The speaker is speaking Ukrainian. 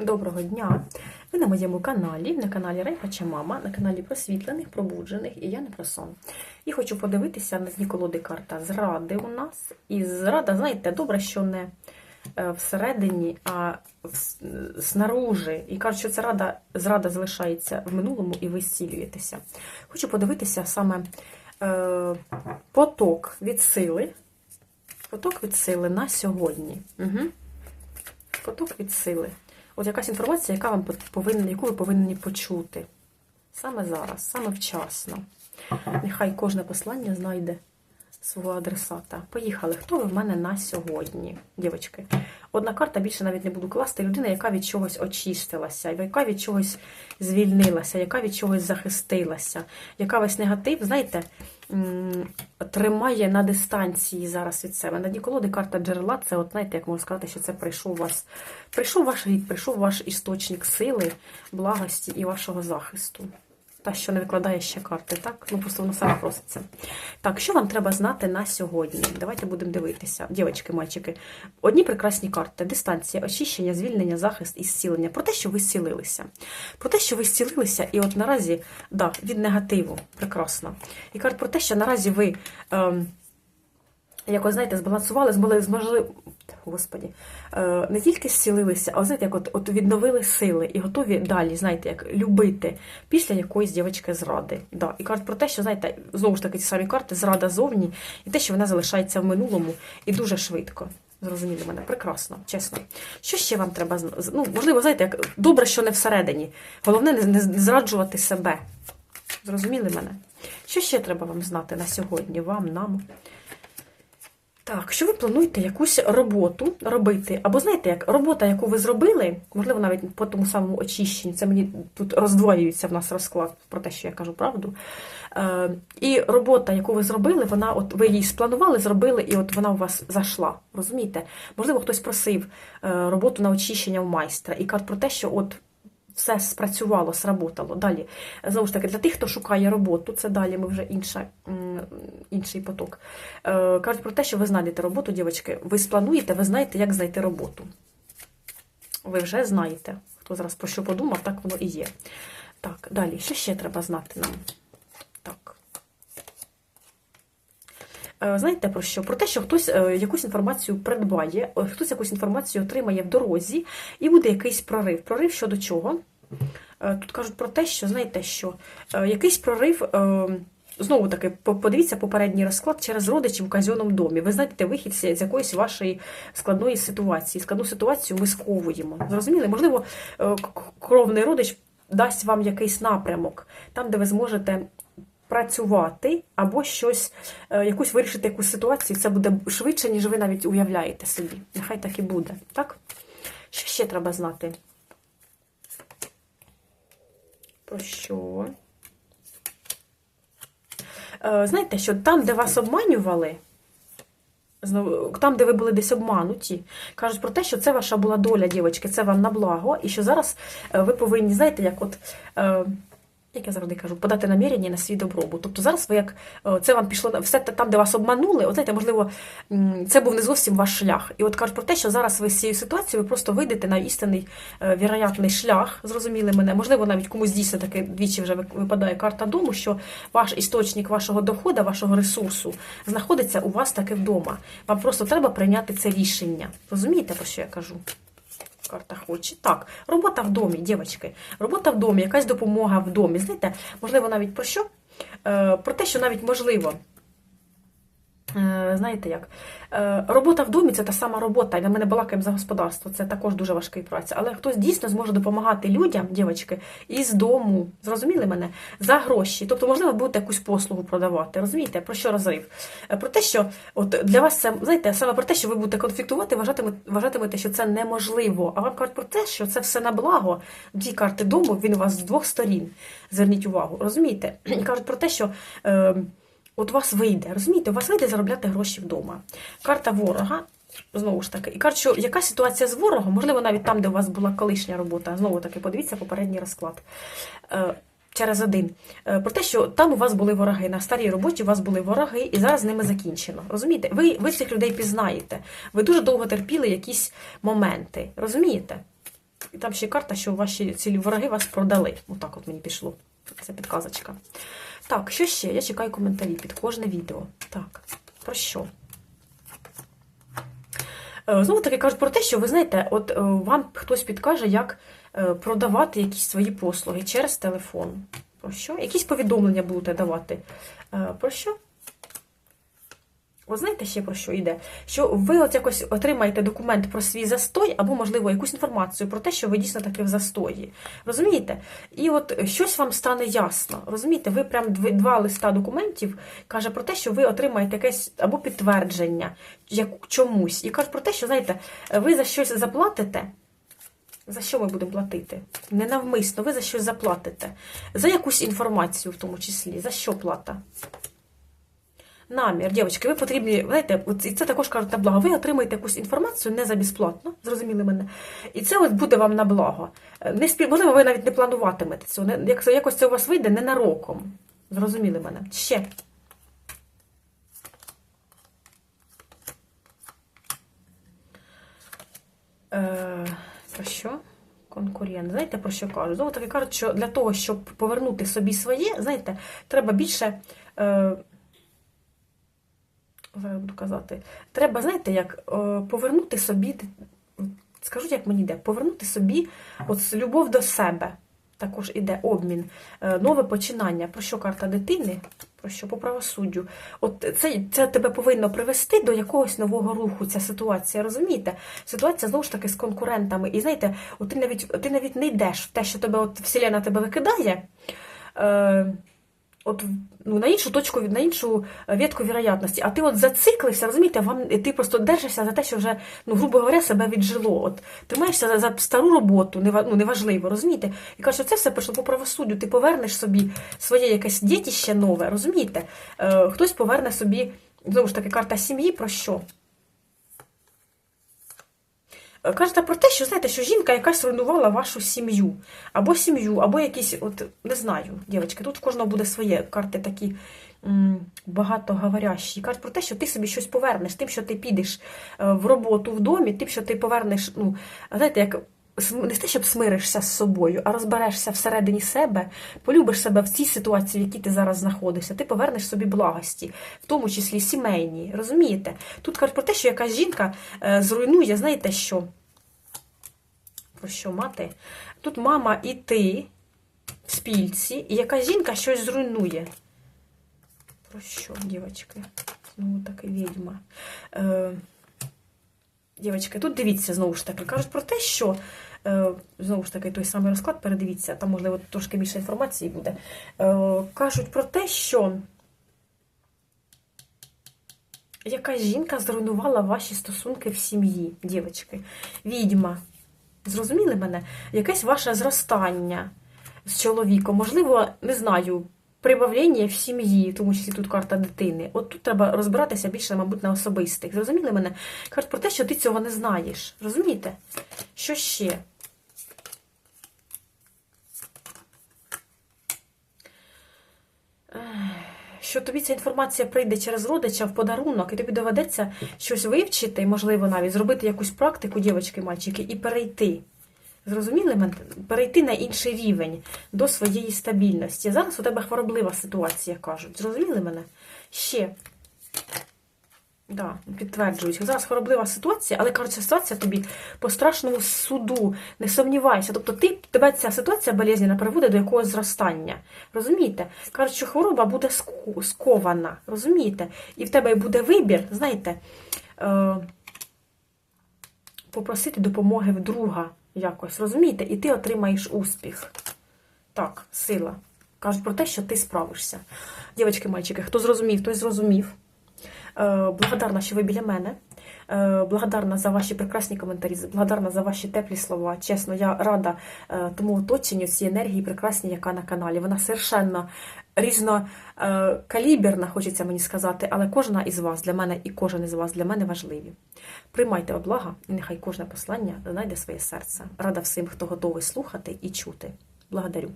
Доброго дня! Ви на моєму каналі, на каналі Райпача Мама, на каналі просвітлених, пробуджених і я не про сон. І хочу подивитися на дні колоди карта зради у нас. І зрада, знаєте, добре, що не е, всередині, а снаружи. І кажуть, що ця рада, зрада залишається в минулому і ви зцілюєтеся. Хочу подивитися саме е, поток від сили. Поток від сили на сьогодні. Угу. Поток від сили. От якась інформація, яка вам повинна, яку ви повинні почути. Саме зараз, саме вчасно. Нехай кожне послання знайде свого адресата. Поїхали. Хто ви в мене на сьогодні, дівчатки? Одна карта більше навіть не буду класти. Людина, яка від чогось очистилася, яка від чогось звільнилася, яка від чогось захистилася, яка весь негатив, знаєте, тримає на дистанції зараз від себе. На дні колоди карта джерела, це, от, знаєте, як можна сказати, що це прийшов вас, прийшов ваш рід, прийшов ваш істочник сили, благості і вашого захисту. Та, що не викладає ще карти, так? Ну, просто воно саме проситься. Так, що вам треба знати на сьогодні? Давайте будемо дивитися. Дівочки, мальчики. Одні прекрасні карти: дистанція, очищення, звільнення, захист і зцілення. Про те, що ви зцілилися. Про те, що ви зцілилися, і от наразі, да, від негативу. Прекрасно. І карт про те, що наразі ви. Ем, Якось, знаєте, збалансували, змогли, змогли, господі, е, не тільки зцілилися, а знаєте, як от, от відновили сили і готові далі, знаєте, як любити після якоїсь дівчинки зради. Да. І кажуть про те, що, знаєте, знову ж таки, ті самі карти, зрада зовні, і те, що вона залишається в минулому і дуже швидко. Зрозуміли мене, прекрасно, чесно. Що ще вам треба Ну, можливо, знаєте, як добре, що не всередині. Головне не, не зраджувати себе. Зрозуміли мене? Що ще треба вам знати на сьогодні? Вам, нам? Так, що ви плануєте якусь роботу робити? Або знаєте, як робота, яку ви зробили, можливо, навіть по тому самому очищенню, це мені тут роздвоюється в нас розклад про те, що я кажу правду. Е, і робота, яку ви зробили, вона, от ви її спланували, зробили, і от вона у вас зайшла. Розумієте? Можливо, хтось просив е, роботу на очищення в майстра і каже про те, що от все спрацювало, сработало. Далі, знову ж таки, для тих, хто шукає роботу, це далі ми вже інша, інший поток. Е, Кажуть про те, що ви знайдете роботу, дівчатки. Ви сплануєте, ви знаєте, як знайти роботу. Ви вже знаєте. Хто зараз про що подумав, так воно і є. Так, далі, що ще треба знати нам? Так. Е, Знаєте про що? Про те, що хтось е, якусь інформацію придбає, е, хтось якусь інформацію отримає в дорозі, і буде якийсь прорив. Прорив щодо чого? Е, Тут кажуть про те, що знаєте, що е, якийсь прорив. е, Знову таки, подивіться попередній розклад через родичів у казьоному домі. Ви знаєте вихід з якоїсь вашої складної ситуації. Складну ситуацію ми сковуємо. Зрозуміли? Можливо, е, кровний родич дасть вам якийсь напрямок, там, де ви зможете працювати або щось, е, якусь вирішити якусь ситуацію, це буде швидше, ніж ви навіть уявляєте собі. Нехай так і буде. Так? Що ще треба знати? Про що? Е, Знаєте, що там, де вас обманювали, там, де ви були десь обмануті, кажуть про те, що це ваша була доля, дівчатки, це вам на благо, і що зараз е, ви повинні, знаєте, як от. Як я завжди кажу, подати намірення на свій добробут. Тобто зараз ви як е, це вам пішло все там, де вас обманули, от знаєте, можливо, це був не зовсім ваш шлях. І от кажуть про те, що зараз ви з цією ситуацією ви просто вийдете на істинний е, віроятний шлях, зрозуміли мене. Можливо, навіть комусь дійсно таки двічі вже випадає карта дому, що ваш істочник вашого доходу, вашого ресурсу знаходиться у вас таки вдома. Вам просто треба прийняти це рішення. Розумієте, про що я кажу? Карта хоче. Так, робота в домі, дівчатки. Робота в домі, якась допомога в домі. Знаєте, можливо, навіть про що? Е, про те, що навіть можливо. Е, Знаєте як? Е, Робота в домі це та сама робота, і ми не балакаємо за господарство, це також дуже важка праця. Але хтось дійсно зможе допомагати людям, дівчатки, із дому. Зрозуміли мене? За гроші. Тобто, можливо, будете якусь послугу продавати. Розумієте, про що розрив? Е, Про те, що от для вас це, знаєте, саме про те, що ви будете конфліктувати, вважатимете, вважатимете, що це неможливо. А вам кажуть про те, що це все на благо. Дві карти дому, він у вас з двох сторін. Зверніть увагу. Розумієте? Кажуть про те, що. Е, От у вас вийде, розумієте, у вас вийде заробляти гроші вдома. Карта ворога, знову ж таки, і кажуть, що яка ситуація з ворогом, можливо, навіть там, де у вас була колишня робота, знову таки, подивіться попередній розклад. Е, Через один. Е, Про те, що там у вас були вороги, на старій роботі у вас були вороги, і зараз з ними закінчено. Розумієте? Ви, ви цих людей пізнаєте. Ви дуже довго терпіли якісь моменти. Розумієте? І там ще карта, що ваші цілі вороги вас продали. Отак от мені пішло. Це підказочка. Так, що ще? Я чекаю коментарі під кожне відео. Так, про що? Е, Знову таки кажуть про те, що ви знаєте, от е, вам хтось підкаже, як е, продавати якісь свої послуги через телефон. Про що? Якісь повідомлення будете давати. Про що? Ви знаєте ще про що йде? Що ви от якось отримаєте документ про свій застой, або, можливо, якусь інформацію про те, що ви дійсно таки в застої. Розумієте? І от щось вам стане ясно. Розумієте, ви прям два листа документів каже про те, що ви отримаєте якесь або підтвердження як чомусь. І каже про те, що, знаєте, ви за щось заплатите. За що ми будемо платити? Ненавмисно, ви за щось заплатите. За якусь інформацію в тому числі. За що плата? Намір, дівчатки, ви потрібні, знаєте, і це також кажуть на благо. Ви отримаєте якусь інформацію не за безплатно, зрозуміли мене. І це от буде вам на благо. Е, Не спі... Можливо, ви навіть не плануватимете цього. Як... Якось це у вас вийде ненароком. Зрозуміли мене. Ще. Е... Про що? Конкурент. Знаєте, про що кажуть? Знову таки кажуть, що для того, щоб повернути собі своє, знаєте, треба більше. Е... Зараз буду казати. Треба, знаєте, як е, повернути собі, скажу, як мені йде, повернути собі от любов до себе. Також іде обмін, е, нове починання. Про що карта дитини? Про що по правосуддю? От це, це тебе повинно привести до якогось нового руху, ця ситуація, розумієте? Ситуація знову ж таки з конкурентами. І знаєте, от ти навіть ти навіть не йдеш в те, що тебе от вселена тебе викидає. Е, От ну, на іншу точку, на іншу ветку вірогятності. А ти от зациклився, розумієте, вам ти просто держишся за те, що вже, ну, грубо говоря, себе віджило. От тримаєшся за, за стару роботу, ну, неважливо, розумієте? І кажуть, що це все прийшло по правосуддю. Ти повернеш собі своє якесь дітище нове, розумієте? Е, хтось поверне собі, знову ж таки, карта сім'ї про що? Е, Кажете про те, що знаєте, що жінка якась руйнувала вашу сім'ю, або сім'ю, або якісь, от не знаю, дівчатки, тут в кожного буде своє карти такі багатоговорящі. Кажуть про те, що ти собі щось повернеш, тим, що ти підеш е, в роботу в домі, тим, що ти повернеш, ну, знаєте, як не те, щоб смиришся з собою, а розберешся всередині себе, полюбиш себе в цій ситуації, в якій ти зараз знаходишся, ти повернеш собі благості, в тому числі сімейні. Розумієте? Тут кажуть про те, що якась жінка е, зруйнує, знаєте що? Про що мати? Тут мама і ти в спільці, і якась жінка щось зруйнує. Про що, дівчатки? Знову таки відьма. Дівчатки, тут дивіться, знову ж таки, кажуть про те, що е, знову ж таки той самий розклад, передивіться, там, можливо, трошки більше інформації буде. Е, кажуть про те, що якась жінка зруйнувала ваші стосунки в сім'ї, дівчатки. Відьма. Зрозуміли мене? Якесь ваше зростання з чоловіком, можливо, не знаю, прибавлення в сім'ї, тому числі тут карта дитини. От тут треба розбиратися більше, мабуть, на особистих. Зрозуміли мене? Кажуть про те, що ти цього не знаєш. Розумієте? Що ще? Що тобі ця інформація прийде через родича в подарунок, і тобі доведеться щось вивчити, можливо, навіть зробити якусь практику, дівчатки, мальчики, і перейти. Зрозуміли мене? Перейти на інший рівень до своєї стабільності. Зараз у тебе хвороблива ситуація, кажуть. Зрозуміли мене? Ще. Да, підтверджують. Зараз хвороблива ситуація, але кажуть, ситуація тобі по страшному суду. Не сумнівайся. Тобто ти, тебе ця ситуація болезненна приводить до якогось зростання. Розумієте? Кажуть, що хвороба буде скована. Розумієте? І в тебе буде вибір, знаєте, е, попросити допомоги в друга якось. Розумієте? І ти отримаєш успіх. Так, сила. Кажуть про те, що ти справишся. Дівчатки, мальчики, хто зрозумів, той зрозумів. Е, Благодарна, що ви біля мене. Е, Благодарна за ваші прекрасні коментарі, благодарна за ваші теплі слова. Чесно, я рада е, тому оточенню цієї енергії прекрасній, яка на каналі. Вона совершенно різнокаліберна, хочеться мені сказати, але кожна із вас для мене і кожен із вас для мене важливі. Приймайте облага, і нехай кожне послання знайде своє серце. Рада всім, хто готовий слухати і чути. Благодарю.